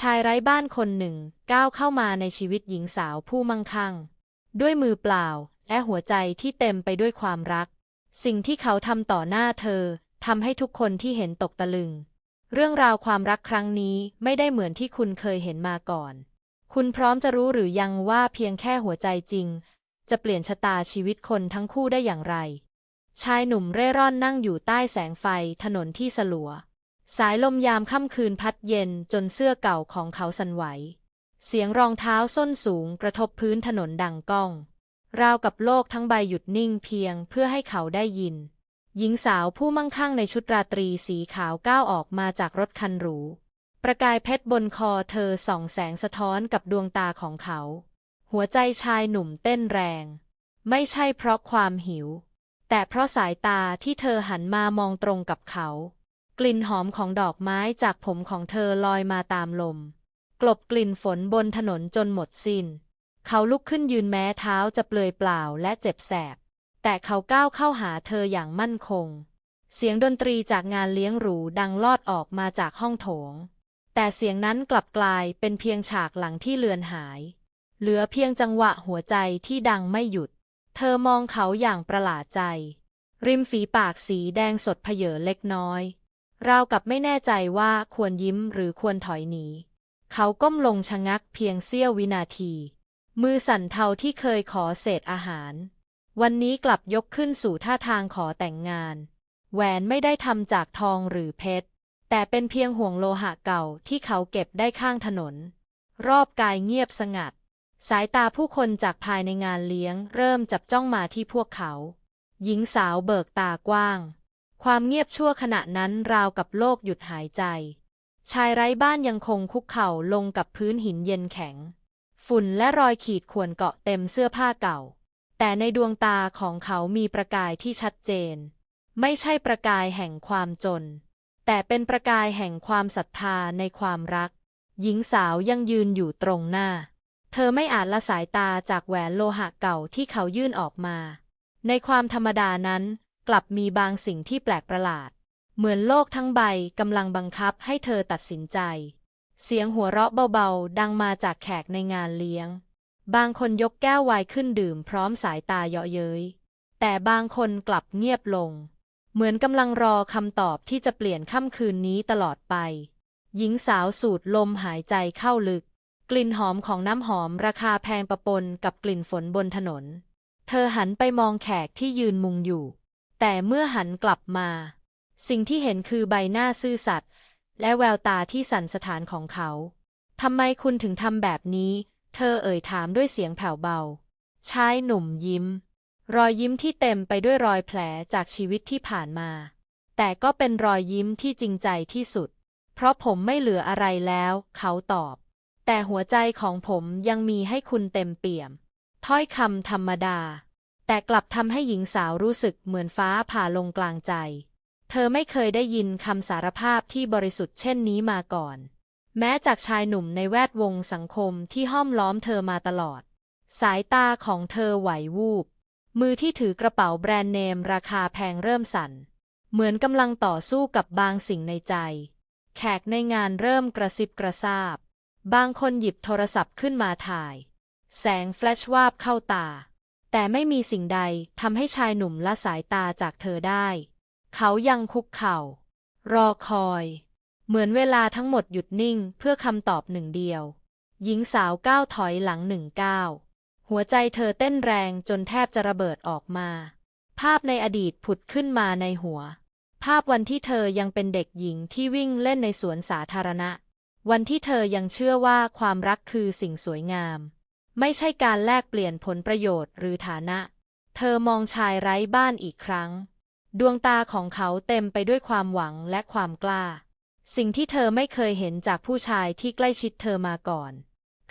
ชายไร้บ้านคนหนึ่งก้าวเข้ามาในชีวิตหญิงสาวผู้มั่งคั่ง ด้วยมือเปล่าและหัวใจที่เต็มไปด้วยความรัก สิ่งที่เขาทำต่อหน้าเธอทำให้ทุกคนที่เห็นตกตะลึง เรื่องราวความรักครั้งนี้ไม่ได้เหมือนที่คุณเคยเห็นมาก่อน คุณพร้อมจะรู้หรือยังว่าเพียงแค่หัวใจจริง จะเปลี่ยนชะตาชีวิตคนทั้งคู่ได้อย่างไร ชายหนุ่มเร่ร่อนนั่งอยู่ใต้แสงไฟถนนที่สลัว สายลมยามค่ำคืนพัดเย็นจนเสื้อเก่าของเขาสั่นไหว เสียงรองเท้าส้นสูงกระทบพื้นถนนดังก้อง ราวกับโลกทั้งใบหยุดนิ่งเพียงเพื่อให้เขาได้ยิน หญิงสาวผู้มั่งคั่งในชุดราตรีสีขาวก้าวออกมาจากรถคันหรู ประกายเพชรบนคอเธอส่องแสงสะท้อนกับดวงตาของเขา หัวใจชายหนุ่มเต้นแรง ไม่ใช่เพราะความหิว แต่เพราะสายตาที่เธอหันมามองตรงกับเขา กลิ่นหอมของดอกไม้จากผมของเธอลอยมาตามลม กลบกลิ่นฝนบนถนนจนหมดสิน้น เขาลุกขึ้นยืนแม้เท้าจะเปลือยเปล่าและเจ็บแสบ แต่เขาก้าวเข้าหาเธออย่างมั่นคง เสียงดนตรีจากงานเลี้ยงหรูดังลอดออกมาจากห้องโถง แต่เสียงนั้นกลับกลายเป็นเพียงฉากหลังที่เลือนหาย เหลือเพียงจังหวะหัวใจที่ดังไม่หยุด เธอมองเขาอย่างประหลาดใจ ริมฝีปากสีแดงสดเพเยอเล็กน้อย ราวกับไม่แน่ใจว่าควรยิ้มหรือควรถอยหนี เขาก้มลงชะงักเพียงเสี้ยววินาที มือสั่นเทาที่เคยขอเศษอาหาร วันนี้กลับยกขึ้นสู่ท่าทางขอแต่งงาน แหวนไม่ได้ทำจากทองหรือเพชร แต่เป็นเพียงห่วงโลหะเก่าที่เขาเก็บได้ข้างถนน รอบกายเงียบสงัด สายตาผู้คนจากภายในงานเลี้ยง เริ่มจับจ้องมาที่พวกเขา หญิงสาวเบิกตากว้าง ความเงียบชั่วขณะนั้นราวกับโลกหยุดหายใจ ชายไร้บ้านยังคงคุกเข่าลงกับพื้นหินเย็นแข็ง ฝุ่นและรอยขีดข่วนเกาะเต็มเสื้อผ้าเก่า แต่ในดวงตาของเขามีประกายที่ชัดเจน ไม่ใช่ประกายแห่งความจน แต่เป็นประกายแห่งความศรัทธาในความรัก หญิงสาวยังยืนอยู่ตรงหน้า เธอไม่อาจละสายตาจากแหวนโลหะเก่าที่เขายื่นออกมา ในความธรรมดานั้น กลับมีบางสิ่งที่แปลกประหลาด เหมือนโลกทั้งใบกำลังบังคับให้เธอตัดสินใจ เสียงหัวเราะเบาๆ ดังมาจากแขกในงานเลี้ยง บางคนยกแก้วไวน์ขึ้นดื่มพร้อมสายตาเยาะเย้ย แต่บางคนกลับเงียบลง เหมือนกำลังรอคำตอบที่จะเปลี่ยนค่ำคืนนี้ตลอดไป หญิงสาวสูดลมหายใจเข้าลึก กลิ่นหอมของน้ำหอมราคาแพงประปนกับกลิ่นฝนบนถนน เธอหันไปมองแขกที่ยืนมุงอยู่ แต่เมื่อหันกลับมา สิ่งที่เห็นคือใบหน้าซื่อสัตย์และแววตาที่สั่นสะท้านของเขา ทำไมคุณถึงทำแบบนี้ เธอเอ่ยถามด้วยเสียงแผ่วเบา ชายหนุ่มยิ้ม รอยยิ้มที่เต็มไปด้วยรอยแผลจากชีวิตที่ผ่านมา แต่ก็เป็นรอยยิ้มที่จริงใจที่สุด เพราะผมไม่เหลืออะไรแล้ว เขาตอบ แต่หัวใจของผมยังมีให้คุณเต็มเปี่ยม ถ้อยคำธรรมดา แต่กลับทำให้หญิงสาวรู้สึกเหมือนฟ้าผ่าลงกลางใจ เธอไม่เคยได้ยินคำสารภาพที่บริสุทธิ์เช่นนี้มาก่อน แม้จากชายหนุ่มในแวดวงสังคมที่ห้อมล้อมเธอมาตลอด สายตาของเธอไหววูบ มือที่ถือกระเป๋าแบรนด์เนมราคาแพงเริ่มสั่น เหมือนกำลังต่อสู้กับบางสิ่งในใจ แขกในงานเริ่มกระซิบกระซาบ บางคนหยิบโทรศัพท์ขึ้นมาถ่าย แสงแฟลชวาบเข้าตา แต่ไม่มีสิ่งใดทำให้ชายหนุ่มละสายตาจากเธอได้ เขายังคุกเข่า รอคอย เหมือนเวลาทั้งหมดหยุดนิ่งเพื่อคำตอบหนึ่งเดียว หญิงสาวก้าวถอยหลังหนึ่งก้าวหัวใจเธอเต้นแรงจนแทบจะระเบิดออกมา ภาพในอดีตผุดขึ้นมาในหัว ภาพวันที่เธอยังเป็นเด็กหญิงที่วิ่งเล่นในสวนสาธารณะ วันที่เธอยังเชื่อว่าความรักคือสิ่งสวยงาม ไม่ใช่การแลกเปลี่ยนผลประโยชน์หรือฐานะ เธอมองชายไร้บ้านอีกครั้ง ดวงตาของเขาเต็มไปด้วยความหวังและความกล้า สิ่งที่เธอไม่เคยเห็นจากผู้ชายที่ใกล้ชิดเธอมาก่อน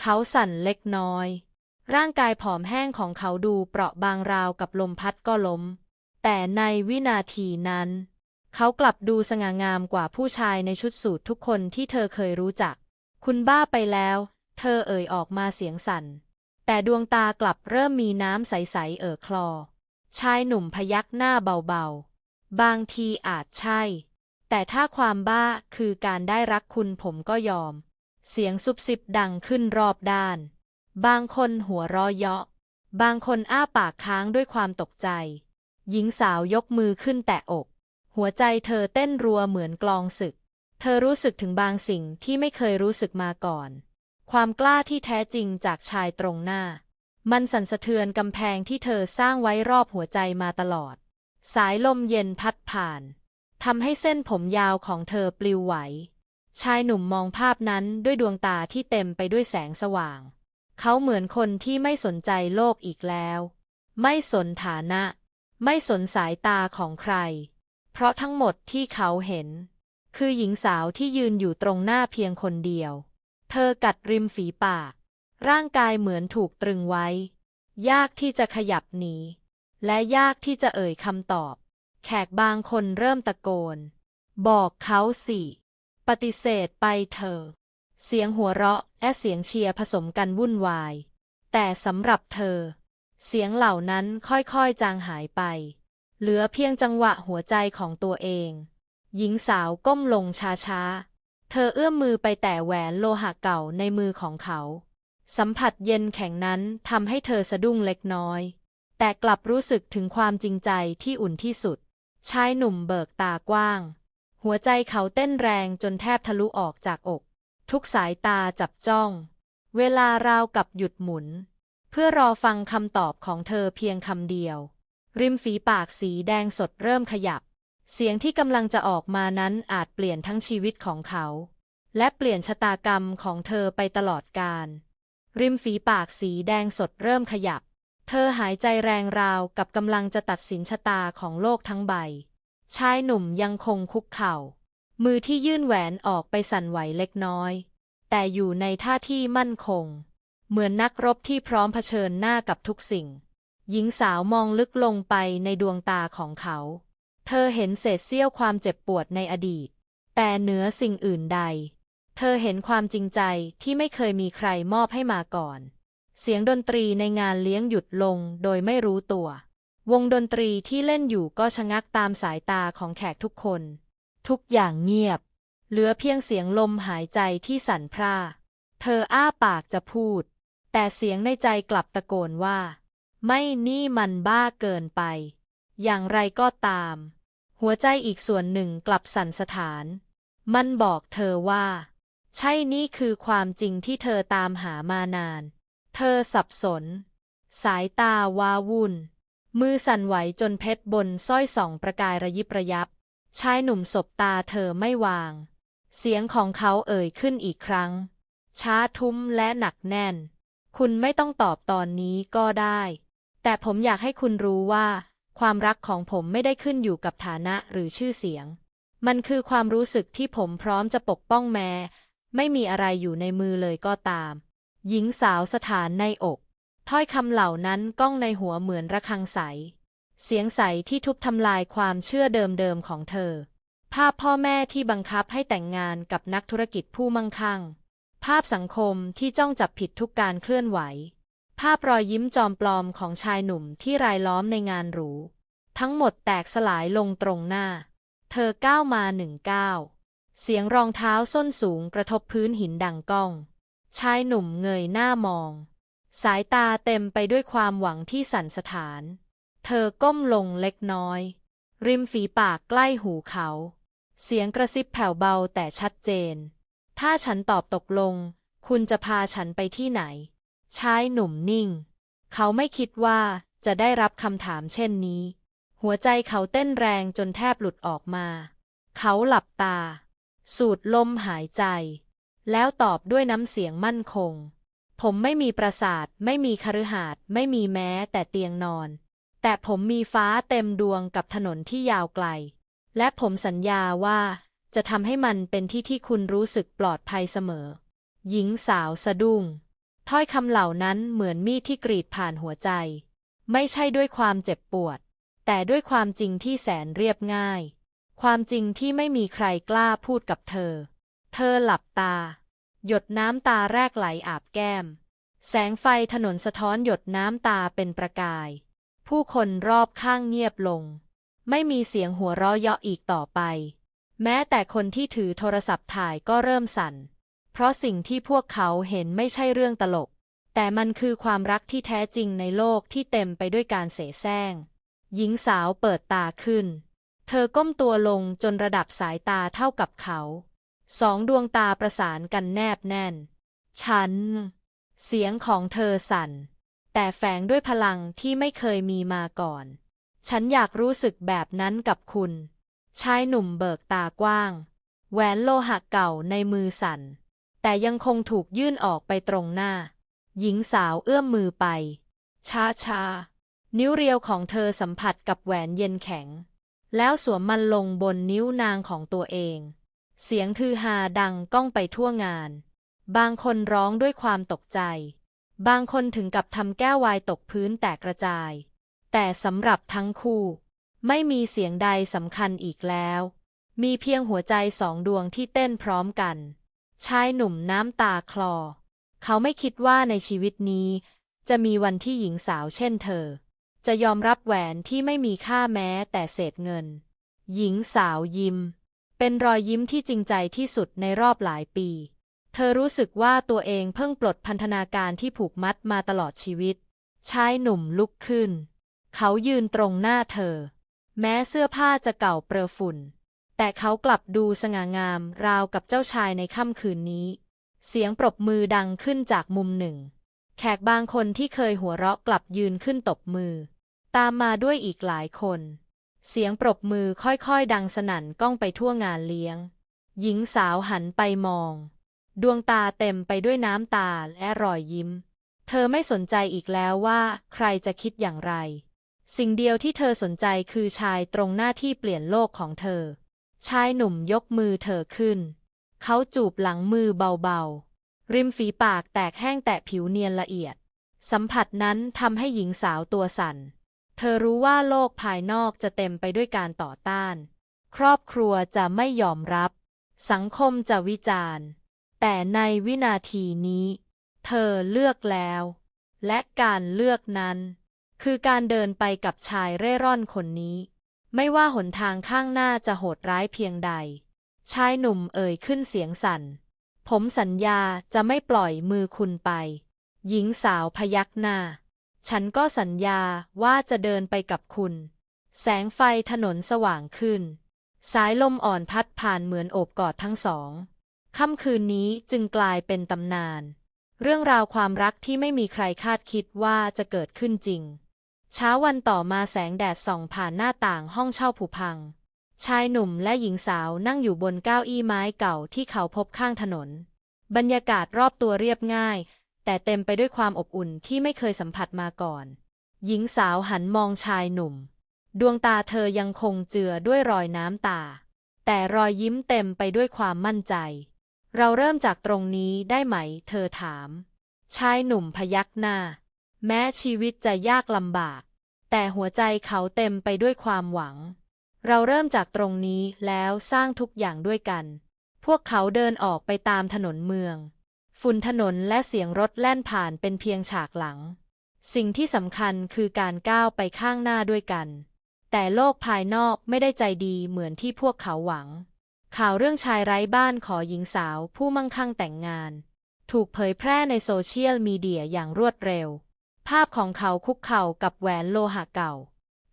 เขาสั่นเล็กน้อย ร่างกายผอมแห้งของเขาดูเปราะบางราวกับลมพัดก็ล้ม แต่ในวินาทีนั้น เขากลับดูสง่างามกว่าผู้ชายในชุดสูททุกคนที่เธอเคยรู้จัก คุณบ้าไปแล้ว เธอเอ่ยออกมาเสียงสั่น แต่ดวงตากลับเริ่มมีน้ำใส ๆ เอ่อคลอ ชายหนุ่มพยักหน้าเบา ๆ บางทีอาจใช่ แต่ถ้าความบ้าคือการได้รักคุณผมก็ยอม เสียงซุบซิบดังขึ้นรอบด้าน บางคนหัวเราะเยาะ บางคนอ้าปากค้างด้วยความตกใจ หญิงสาวยกมือขึ้นแตะอก หัวใจเธอเต้นรัวเหมือนกลองศึก เธอรู้สึกถึงบางสิ่งที่ไม่เคยรู้สึกมาก่อน ความกล้าที่แท้จริงจากชายตรงหน้า มันสั่นสะเทือนกำแพงที่เธอสร้างไว้รอบหัวใจมาตลอด สายลมเย็นพัดผ่านทำให้เส้นผมยาวของเธอปลิวไหว ชายหนุ่มมองภาพนั้นด้วยดวงตาที่เต็มไปด้วยแสงสว่าง เขาเหมือนคนที่ไม่สนใจโลกอีกแล้ว ไม่สนฐานะ ไม่สนสายตาของใคร เพราะทั้งหมดที่เขาเห็น คือหญิงสาวที่ยืนอยู่ตรงหน้าเพียงคนเดียว ธอกัดริมฝีปาก ร่างกายเหมือนถูกตรึงไว้ ยากที่จะขยับหนี และยากที่จะเอ่ยคำตอบ แขกบางคนเริ่มตะโกน บอกเขาสิ ปฏิเสธไปเถอเสียงหัวเราะและเสียงเชียร์ผสมกันวุ่นวาย แต่สำหรับเธอ เสียงเหล่านั้นค่อยๆจางหายไป เหลือเพียงจังหวะหัวใจของตัวเอง หญิงสาวก้มลงช้าๆ ธอเอื้อมมือไปแตะแหวนโลหะเก่าในมือของเขา สัมผัสเย็นแข็งนั้นทำให้เธอสะดุ้งเล็กน้อย แต่กลับรู้สึกถึงความจริงใจที่อุ่นที่สุด ชายหนุ่มเบิกตากว้าง หัวใจเขาเต้นแรงจนแทบทะลุออกจากอก ทุกสายตาจับจ้อง เวลาราวกับหยุดหมุน เพื่อรอฟังคำตอบของเธอเพียงคำเดียว ริมฝีปากสีแดงสดเริ่มขยับ เสียงที่กำลังจะออกมานั้นอาจเปลี่ยนทั้งชีวิตของเขา และเปลี่ยนชะตากรรมของเธอไปตลอดกาลริมฝีปากสีแดงสดเริ่มขยับ เธอหายใจแรงราวกับกำลังจะตัดสินชะตาของโลกทั้งใบ ชายหนุ่มยังคงคุกเข่า มือที่ยื่นแหวนออกไปสั่นไหวเล็กน้อย แต่อยู่ในท่าที่มั่นคง เหมือนนักรบที่พร้อมเผชิญหน้ากับทุกสิ่ง หญิงสาวมองลึกลงไปในดวงตาของเขา เธอเห็นเศษเสี้ยวความเจ็บปวดในอดีต แต่เหนือสิ่งอื่นใด เธอเห็นความจริงใจที่ไม่เคยมีใครมอบให้มาก่อน เสียงดนตรีในงานเลี้ยงหยุดลงโดยไม่รู้ตัว วงดนตรีที่เล่นอยู่ก็ชะงักตามสายตาของแขกทุกคน ทุกอย่างเงียบ เหลือเพียงเสียงลมหายใจที่สั่นพร่า เธออ้าปากจะพูด แต่เสียงในใจกลับตะโกนว่า ไม่นี่มันบ้าเกินไป อย่างไรก็ตาม หัวใจอีกส่วนหนึ่งกลับสั่นสถาน มันบอกเธอว่า ใช่นี่คือความจริงที่เธอตามหามานาน เธอสับสน สายตาวาวุ่น มือสั่นไหวจนเพชรบนสร้อยสองประกายระยิบระยับ ชายหนุ่มสบตาเธอไม่วาง เสียงของเขาเอ่ยขึ้นอีกครั้ง ช้าทุ้มและหนักแน่น คุณไม่ต้องตอบตอนนี้ก็ได้ แต่ผมอยากให้คุณรู้ว่า ความรักของผมไม่ได้ขึ้นอยู่กับฐานะหรือชื่อเสียง มันคือความรู้สึกที่ผมพร้อมจะปกป้องแม้ ไม่มีอะไรอยู่ในมือเลยก็ตาม หญิงสาวสถานในอก ถ้อยคำเหล่านั้นก้องในหัวเหมือนระฆังใส เสียงใสที่ทุบทำลายความเชื่อเดิมๆของเธอ ภาพพ่อแม่ที่บังคับให้แต่งงานกับนักธุรกิจผู้มั่งคั่ง ภาพสังคมที่จ้องจับผิดทุกการเคลื่อนไหว ภาพรอยยิ้มจอมปลอมของชายหนุ่มที่รายล้อมในงานหรู ทั้งหมดแตกสลายลงตรงหน้า เธอก้าวมาหนึ่งก้าวเสียงรองเท้าส้นสูงกระทบพื้นหินดังก้อง ชายหนุ่มเงยหน้ามอง สายตาเต็มไปด้วยความหวังที่สั่นสถาน เธอก้มลงเล็กน้อย ริมฝีปากใกล้หูเขา เสียงกระซิบแผ่วเบาแต่ชัดเจน ถ้าฉันตอบตกลง คุณจะพาฉันไปที่ไหน ชายหนุ่มนิ่ง เขาไม่คิดว่าจะได้รับคำถามเช่นนี้ หัวใจเขาเต้นแรงจนแทบหลุดออกมา เขาหลับตา สูดลมหายใจ แล้วตอบด้วยน้ำเสียงมั่นคง ผมไม่มีปราสาท ไม่มีคฤหาสน์ไม่มีแม้แต่เตียงนอน แต่ผมมีฟ้าเต็มดวงกับถนนที่ยาวไกล และผมสัญญาว่าจะทำให้มันเป็นที่ที่คุณรู้สึกปลอดภัยเสมอ หญิงสาวสะดุ้ง ถ้อยคำเหล่านั้นเหมือนมีดที่กรีดผ่านหัวใจ ไม่ใช่ด้วยความเจ็บปวด แต่ด้วยความจริงที่แสนเรียบง่าย ความจริงที่ไม่มีใครกล้าพูดกับเธอ เธอหลับตา หยดน้ำตาแรกไหลอาบแก้ม แสงไฟถนนสะท้อนหยดน้ำตาเป็นประกาย ผู้คนรอบข้างเงียบลง ไม่มีเสียงหัวเราะเยาะอีกต่อไป แม้แต่คนที่ถือโทรศัพท์ถ่ายก็เริ่มสั่น เพราะสิ่งที่พวกเขาเห็นไม่ใช่เรื่องตลก แต่มันคือความรักที่แท้จริงในโลกที่เต็มไปด้วยการเสแสร้ง หญิงสาวเปิดตาขึ้น เธอก้มตัวลงจนระดับสายตาเท่ากับเขา สองดวงตาประสานกันแนบแน่น ฉัน เสียงของเธอสั่น แต่แฝงด้วยพลังที่ไม่เคยมีมาก่อน ฉันอยากรู้สึกแบบนั้นกับคุณ ชายหนุ่มเบิกตากว้าง แหวนโลหะเก่าในมือสั่น แต่ยังคงถูกยื่นออกไปตรงหน้า หญิงสาวเอื้อมมือไป ช้าช้าๆนิ้วเรียวของเธอสัมผัสกับแหวนเย็นแข็ง แล้วสวมมันลงบนนิ้วนางของตัวเอง เสียงทือฮาดังก้องไปทั่วงาน บางคนร้องด้วยความตกใจ บางคนถึงกับทำแก้ววายตกพื้นแตกกระจาย แต่สำหรับทั้งคู่ ไม่มีเสียงใดสำคัญอีกแล้ว มีเพียงหัวใจสองดวงที่เต้นพร้อมกัน ชายหนุ่มน้ำตาคลอ เขาไม่คิดว่าในชีวิตนี้ จะมีวันที่หญิงสาวเช่นเธอ จะยอมรับแหวนที่ไม่มีค่าแม้แต่เศษเงิน หญิงสาวยิ้ม เป็นรอยยิ้มที่จริงใจที่สุดในรอบหลายปี เธอรู้สึกว่าตัวเองเพิ่งปลดพันธนาการที่ผูกมัดมาตลอดชีวิต ชายหนุ่มลุกขึ้น เขายืนตรงหน้าเธอ แม้เสื้อผ้าจะเก่าเปรอะฝุ่น แต่เขากลับดูสง่างาม ราวกับเจ้าชายในค่ำคืนนี้ เสียงปรบมือดังขึ้นจากมุมหนึ่ง แขกบางคนที่เคยหัวเราะกลับยืนขึ้นตบมือ ตามมาด้วยอีกหลายคน เสียงปรบมือค่อยๆ ดังสนั่นก้องไปทั่วงานเลี้ยง หญิงสาวหันไปมอง ดวงตาเต็มไปด้วยน้ำตาและรอยยิ้ม เธอไม่สนใจอีกแล้วว่าใครจะคิดอย่างไร สิ่งเดียวที่เธอสนใจคือชายตรงหน้าที่เปลี่ยนโลกของเธอ ชายหนุ่มยกมือเธอขึ้น เขาจูบหลังมือเบาๆ ริมฝีปากแตกแห้งแตะผิวเนียนละเอียด สัมผัสนั้นทำให้หญิงสาวตัวสั่น เธอรู้ว่าโลกภายนอกจะเต็มไปด้วยการต่อต้าน ครอบครัวจะไม่ยอมรับ สังคมจะวิจารณ์ แต่ในวินาทีนี้ เธอเลือกแล้ว และการเลือกนั้น คือการเดินไปกับชายเร่ร่อนคนนี้ ไม่ว่าหนทางข้างหน้าจะโหดร้ายเพียงใด ชายหนุ่มเอ่ยขึ้นเสียงสั่น ผมสัญญาจะไม่ปล่อยมือคุณไป หญิงสาวพยักหน้า ฉันก็สัญญาว่าจะเดินไปกับคุณ แสงไฟถนนสว่างขึ้น สายลมอ่อนพัดผ่านเหมือนโอบกอดทั้งสอง ค่ำคืนนี้จึงกลายเป็นตำนาน เรื่องราวความรักที่ไม่มีใครคาดคิดว่าจะเกิดขึ้นจริง เช้าวันต่อมาแสงแดดส่องผ่านหน้าต่างห้องเช่าผุพัง ชายหนุ่มและหญิงสาวนั่งอยู่บนเก้าอี้ไม้เก่าที่เขาพบข้างถนน บรรยากาศรอบตัวเรียบง่าย แต่เต็มไปด้วยความอบอุ่นที่ไม่เคยสัมผัสมาก่อน หญิงสาวหันมองชายหนุ่ม ดวงตาเธอยังคงเจือด้วยรอยน้ำตา แต่รอยยิ้มเต็มไปด้วยความมั่นใจ เราเริ่มจากตรงนี้ได้ไหม เธอถาม ชายหนุ่มพยักหน้า แม้ชีวิตจะยากลำบาก แต่หัวใจเขาเต็มไปด้วยความหวัง เราเริ่มจากตรงนี้แล้วสร้างทุกอย่างด้วยกัน พวกเขาเดินออกไปตามถนนเมือง ฝุ่นถนนและเสียงรถแล่นผ่านเป็นเพียงฉากหลัง สิ่งที่สำคัญคือการก้าวไปข้างหน้าด้วยกัน แต่โลกภายนอกไม่ได้ใจดีเหมือนที่พวกเขาหวัง ข่าวเรื่องชายไร้บ้านขอหญิงสาวผู้มั่งคั่งแต่งงาน ถูกเผยแพร่ในโซเชียลมีเดียอย่างรวดเร็ว ภาพของเขาคุกเข่ากับแหวนโลหะเก่า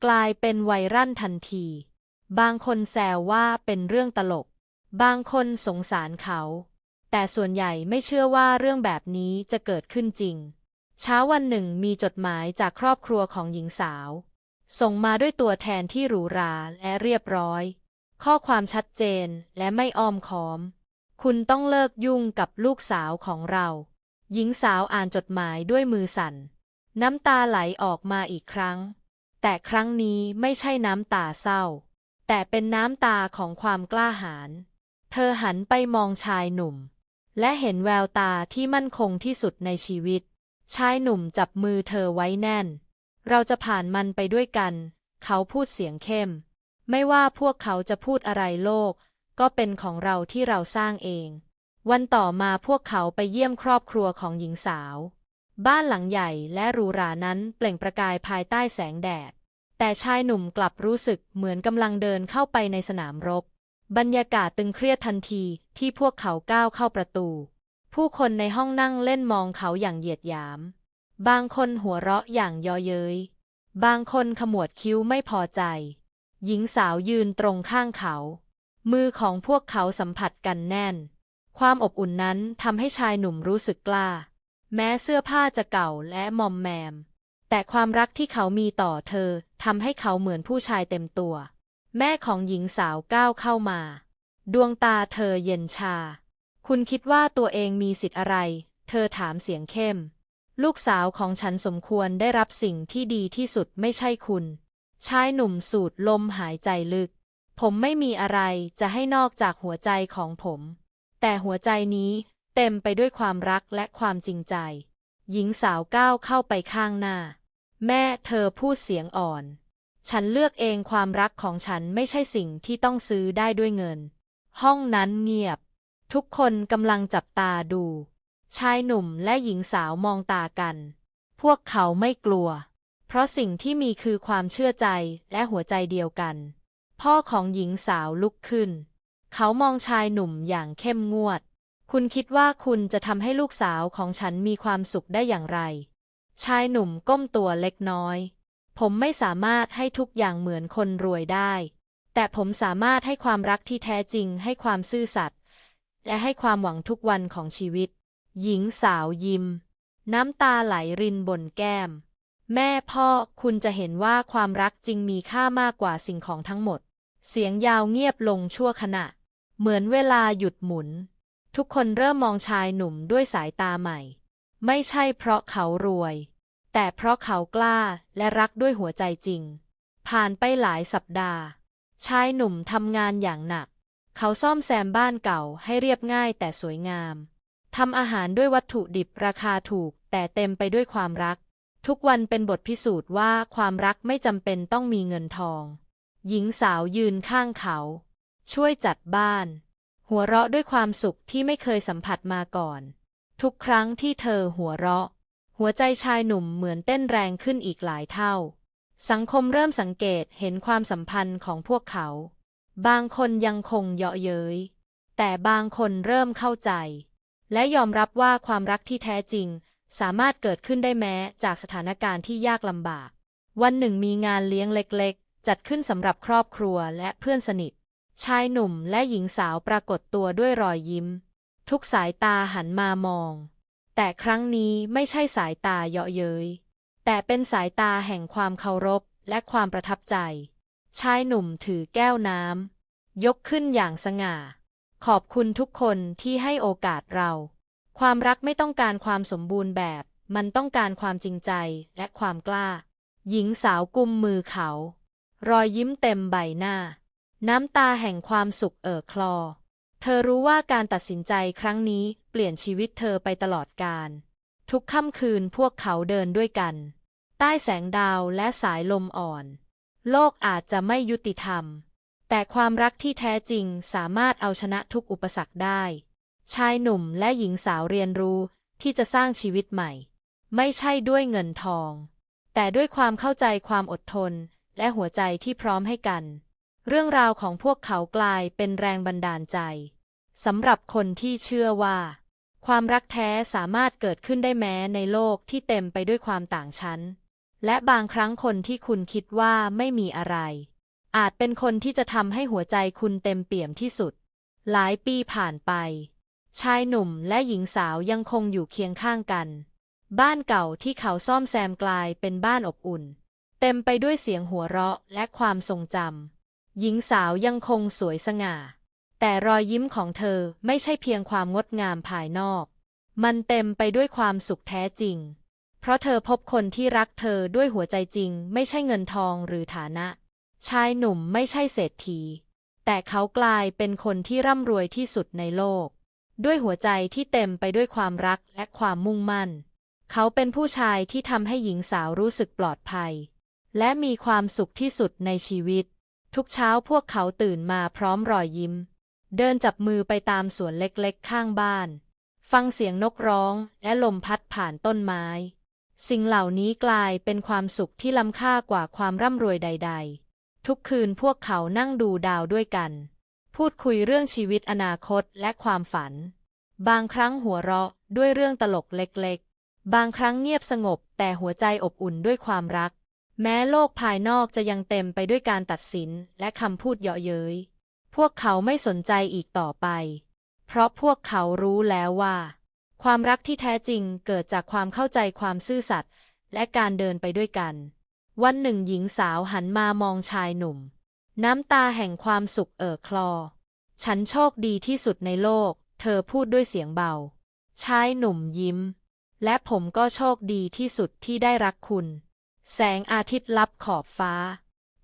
กลายเป็นไวรัลทันที บางคนแซวว่าเป็นเรื่องตลก บางคนสงสารเขา แต่ส่วนใหญ่ไม่เชื่อว่าเรื่องแบบนี้จะเกิดขึ้นจริง เช้าวันหนึ่งมีจดหมายจากครอบครัวของหญิงสาว ส่งมาด้วยตัวแทนที่หรูหราและเรียบร้อย ข้อความชัดเจนและไม่อ้อมค้อม คุณต้องเลิกยุ่งกับลูกสาวของเรา หญิงสาวอ่านจดหมายด้วยมือสั่น น้ำตาไหลออกมาอีกครั้ง แต่ครั้งนี้ไม่ใช่น้ำตาเศร้า แต่เป็นน้ำตาของความกล้าหาญ เธอหันไปมองชายหนุ่ม และเห็นแววตาที่มั่นคงที่สุดในชีวิต ชายหนุ่มจับมือเธอไว้แน่น เราจะผ่านมันไปด้วยกัน เขาพูดเสียงเข้ม ไม่ว่าพวกเขาจะพูดอะไรโลก ก็เป็นของเราที่เราสร้างเอง วันต่อมาพวกเขาไปเยี่ยมครอบครัวของหญิงสาว บ้านหลังใหญ่และหรูหรานั้นเปล่งประกายภายใต้แสงแดด แต่ชายหนุ่มกลับรู้สึกเหมือนกำลังเดินเข้าไปในสนามรบ บรรยากาศตึงเครียดทันทีที่พวกเขาก้าวเข้าประตู ผู้คนในห้องนั่งเล่นมองเขาอย่างเหยียดหยาม บางคนหัวเราะอย่างเยอเย้ย บางคนขมวดคิ้วไม่พอใจ หญิงสาวยืนตรงข้างเขา มือของพวกเขาสัมผัสกันแน่น ความอบอุ่นนั้นทำให้ชายหนุ่มรู้สึกกล้า แม้เสื้อผ้าจะเก่าและมอมแมม แต่ความรักที่เขามีต่อเธอทำให้เขาเหมือนผู้ชายเต็มตัว แม่ของหญิงสาวก้าวเข้ามา ดวงตาเธอเย็นชา คุณคิดว่าตัวเองมีสิทธิ์อะไร เธอถามเสียงเข้ม ลูกสาวของฉันสมควรได้รับสิ่งที่ดีที่สุดไม่ใช่คุณ ชายหนุ่มสูดลมหายใจลึก ผมไม่มีอะไรจะให้นอกจากหัวใจของผม แต่หัวใจนี้ เต็มไปด้วยความรักและความจริงใจ หญิงสาวก้าวเข้าไปข้างหน้า แม่เธอพูดเสียงอ่อน ฉันเลือกเองความรักของฉันไม่ใช่สิ่งที่ต้องซื้อได้ด้วยเงิน ห้องนั้นเงียบ ทุกคนกำลังจับตาดู ชายหนุ่มและหญิงสาวมองตากัน พวกเขาไม่กลัว เพราะสิ่งที่มีคือความเชื่อใจและหัวใจเดียวกัน พ่อของหญิงสาวลุกขึ้น เขามองชายหนุ่มอย่างเข้มงวด คุณคิดว่าคุณจะทำให้ลูกสาวของฉันมีความสุขได้อย่างไร ชายหนุ่มก้มตัวเล็กน้อย ผมไม่สามารถให้ทุกอย่างเหมือนคนรวยได้ แต่ผมสามารถให้ความรักที่แท้จริง ให้ความซื่อสัตย์ และให้ความหวังทุกวันของชีวิต หญิงสาวยิ้ม น้ำตาไหลรินบนแก้ม แม่พ่อคุณจะเห็นว่าความรักจริงมีค่ามากกว่าสิ่งของทั้งหมด เสียงยาวเงียบลงชั่วขณะ เหมือนเวลาหยุดหมุน ทุกคนเริ่มมองชายหนุ่มด้วยสายตาใหม่ ไม่ใช่เพราะเขารวย แต่เพราะเขากล้าและรักด้วยหัวใจจริง ผ่านไปหลายสัปดาห์ ชายหนุ่มทำงานอย่างหนัก เขาซ่อมแซมบ้านเก่าให้เรียบง่ายแต่สวยงามทำอาหารด้วยวัตถุดิบราคาถูก แต่เต็มไปด้วยความรัก ทุกวันเป็นบทพิสูจน์ว่าความรักไม่จำเป็นต้องมีเงินทอง หญิงสาวยืนข้างเขา ช่วยจัดบ้าน หัวเราะด้วยความสุขที่ไม่เคยสัมผัสมาก่อน ทุกครั้งที่เธอหัวเราะ หัวใจชายหนุ่มเหมือนเต้นแรงขึ้นอีกหลายเท่า สังคมเริ่มสังเกตเห็นความสัมพันธ์ของพวกเขา บางคนยังคงเยาะเย้ย แต่บางคนเริ่มเข้าใจ และยอมรับว่าความรักที่แท้จริง สามารถเกิดขึ้นได้แม้จากสถานการณ์ที่ยากลำบาก วันหนึ่งมีงานเลี้ยงเล็กๆ จัดขึ้นสำหรับครอบครัวและเพื่อนสนิท ชายหนุ่มและหญิงสาวปรากฏตัวด้วยรอยยิ้ม ทุกสายตาหันมามอง แต่ครั้งนี้ไม่ใช่สายตาเยาะเย้ย แต่เป็นสายตาแห่งความเคารพและความประทับใจ ชายหนุ่มถือแก้วน้ำยกขึ้นอย่างสง่า ขอบคุณทุกคนที่ให้โอกาสเรา ความรักไม่ต้องการความสมบูรณ์แบบ มันต้องการความจริงใจและความกล้า หญิงสาวกุมมือเขา รอยยิ้มเต็มใบหน้า น้ำตาแห่งความสุขเอ่อคลอ เธอรู้ว่าการตัดสินใจครั้งนี้เปลี่ยนชีวิตเธอไปตลอดกาล ทุกค่ำคืนพวกเขาเดินด้วยกัน ใต้แสงดาวและสายลมอ่อน โลกอาจจะไม่ยุติธรรม แต่ความรักที่แท้จริงสามารถเอาชนะทุกอุปสรรคได้ ชายหนุ่มและหญิงสาวเรียนรู้ที่จะสร้างชีวิตใหม่ ไม่ใช่ด้วยเงินทอง แต่ด้วยความเข้าใจความอดทนและหัวใจที่พร้อมให้กัน เรื่องราวของพวกเขากลายเป็นแรงบันดาลใจสำหรับคนที่เชื่อว่า ความรักแท้สามารถเกิดขึ้นได้แม้ในโลกที่เต็มไปด้วยความต่างชั้น และบางครั้งคนที่คุณคิดว่าไม่มีอะไร อาจเป็นคนที่จะทำให้หัวใจคุณเต็มเปี่ยมที่สุด หลายปีผ่านไป ชายหนุ่มและหญิงสาวยังคงอยู่เคียงข้างกัน บ้านเก่าที่เขาซ่อมแซมกลายเป็นบ้านอบอุ่น เต็มไปด้วยเสียงหัวเราะและความทรงจำ หญิงสาวยังคงสวยสง่า แต่รอยยิ้มของเธอไม่ใช่เพียงความงดงามภายนอก มันเต็มไปด้วยความสุขแท้จริง เพราะเธอพบคนที่รักเธอด้วยหัวใจจริง ไม่ใช่เงินทองหรือฐานะ ชายหนุ่มไม่ใช่เศรษฐี แต่เขากลายเป็นคนที่ร่ำรวยที่สุดในโลก ด้วยหัวใจที่เต็มไปด้วยความรักและความมุ่งมั่น เขาเป็นผู้ชายที่ทำให้หญิงสาวรู้สึกปลอดภัย และมีความสุขที่สุดในชีวิต ทุกเช้าพวกเขาตื่นมาพร้อมรอยยิ้ม เดินจับมือไปตามสวนเล็กๆ ข้างบ้าน ฟังเสียงนกร้องและลมพัดผ่านต้นไม้ สิ่งเหล่านี้กลายเป็นความสุขที่ล้ำค่ากว่าความร่ำรวยใด ๆ ทุกคืนพวกเขานั่งดูดาวด้วยกัน พูดคุยเรื่องชีวิตอนาคตและความฝัน บางครั้งหัวเราะด้วยเรื่องตลกเล็กๆ บางครั้งเงียบสงบแต่หัวใจอบอุ่นด้วยความรัก แม้โลกภายนอกจะยังเต็มไปด้วยการตัดสินและคำพูดเยาะเย้ย พวกเขาไม่สนใจอีกต่อไป เพราะพวกเขารู้แล้วว่า ความรักที่แท้จริงเกิดจากความเข้าใจความซื่อสัตย์และการเดินไปด้วยกัน วันหนึ่งหญิงสาวหันมามองชายหนุ่ม น้ำตาแห่งความสุขเอ่อคลอ ฉันโชคดีที่สุดในโลก เธอพูดด้วยเสียงเบา ชายหนุ่มยิ้ม และผมก็โชคดีที่สุดที่ได้รักคุณ แสงอาทิตย์ลับขอบฟ้า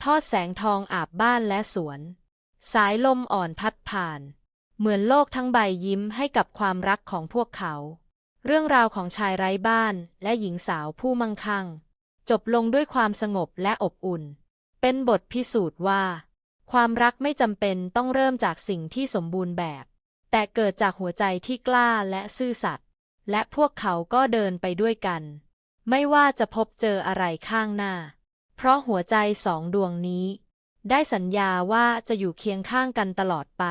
ทอดแสงทองอาบบ้านและสวน สายลมอ่อนพัดผ่าน เหมือนโลกทั้งใบยิ้มให้กับความรักของพวกเขา เรื่องราวของชายไร้บ้านและหญิงสาวผู้มั่งคั่ง จบลงด้วยความสงบและอบอุ่น เป็นบทพิสูจน์ว่า ความรักไม่จำเป็นต้องเริ่มจากสิ่งที่สมบูรณ์แบบ แต่เกิดจากหัวใจที่กล้าและซื่อสัตย์และพวกเขาก็เดินไปด้วยกัน ไม่ว่าจะพบเจออะไรข้างหน้า เพราะหัวใจสองดวงนี้ ได้สัญญาว่าจะอยู่เคียงข้างกันตลอดไป